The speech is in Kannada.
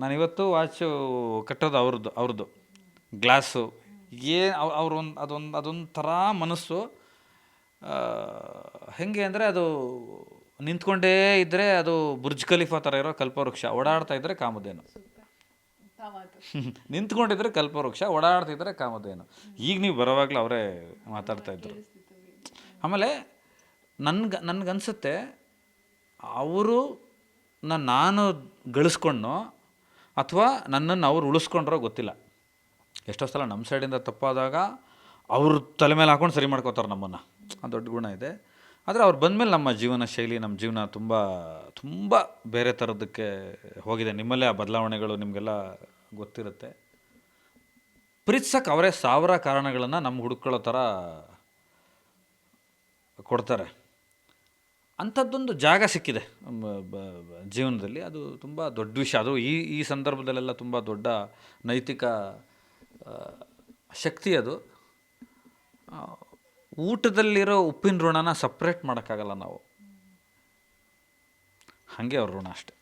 ನಾನಿವತ್ತು ವಾಚು ಕಟ್ಟೋದು ಅವ್ರದ್ದು ಅವ್ರದ್ದು. ಗ್ಲಾಸು. ಏನು ಅವ್ರೊಂದು ಅದೊಂದು ಅದೊಂದು ಥರ ಮನಸ್ಸು. ಹೆಂಗೆ ಅಂದರೆ ಅದು ನಿಂತ್ಕೊಂಡೇ ಇದ್ದರೆ ಅದು ಬುರ್ಜ್ ಖಲೀಫಾ ಥರ ಇರೋ ಕಲ್ಪವೃಕ್ಷ. ಓಡಾಡ್ತಾ ಇದ್ದರೆ ಕಾಮಧೇನು. ನಿಂತ್ಕೊಂಡಿದ್ರೆ ಕಲ್ಪವೃಕ್ಷ ಓಡಾಡ್ತಿದ್ರೆ ಕಾಮಧೇನು. ಈಗ ನೀವು ಬರೋವಾಗಲೂ ಅವರೇ ಮಾತಾಡ್ತಾ ಇದ್ರು. ಆಮೇಲೆ ನನ್ಗೆ ನನಗನ್ಸುತ್ತೆ ಅವರು ನಾನು ಗಳಿಸ್ಕೊಂಡ್ನೋ ಅಥವಾ ನನ್ನನ್ನು ಅವ್ರು ಉಳಿಸ್ಕೊಂಡ್ರೋ ಗೊತ್ತಿಲ್ಲ. ಎಷ್ಟೋ ಸಲ ನಮ್ಮ ಸೈಡಿಂದ ತಪ್ಪಾದಾಗ ಅವ್ರ ತಲೆ ಮೇಲೆ ಹಾಕೊಂಡು ಸರಿ ಮಾಡ್ಕೋತಾರೆ ನಮ್ಮನ್ನು. ಆ ದೊಡ್ಡ ಗುಣ ಇದೆ. ಆದರೆ ಅವ್ರು ಬಂದಮೇಲೆ ನಮ್ಮ ಜೀವನ ಶೈಲಿ, ನಮ್ಮ ಜೀವನ ತುಂಬ ತುಂಬ ಬೇರೆ ಥರದಕ್ಕೆ ಹೋಗಿದೆ. ನಿಮ್ಮಲ್ಲೇ ಆ ಬದಲಾವಣೆಗಳು ನಿಮಗೆಲ್ಲ ಗೊತ್ತಿರುತ್ತೆ. ಪ್ರೀತ್ಸಕ್ಕೆ ಅವರೇ ಸಾವಿರ ಕಾರಣಗಳನ್ನು ನಮ್ಮ ಹುಡುಕೊಳ್ಳೋ ಥರ ಕೊಡ್ತಾರೆ. ಅಂಥದ್ದೊಂದು ಜಾಗ ಸಿಕ್ಕಿದೆ ಜೀವನದಲ್ಲಿ. ಅದು ತುಂಬ ದೊಡ್ಡ ವಿಷಯ. ಅದು ಈ ಈ ಸಂದರ್ಭದಲ್ಲೆಲ್ಲ ತುಂಬ ದೊಡ್ಡ ನೈತಿಕ ಶಕ್ತಿ ಅದು. ಊಟದಲ್ಲಿರೋ ಉಪ್ಪಿನ ಋಣನ ಸಪ್ರೇಟ್ ಮಾಡೋಕ್ಕಾಗಲ್ಲ ನಾವು. ಹಾಗೆ ಅವ್ರ ಋಣ ಅಷ್ಟೆ.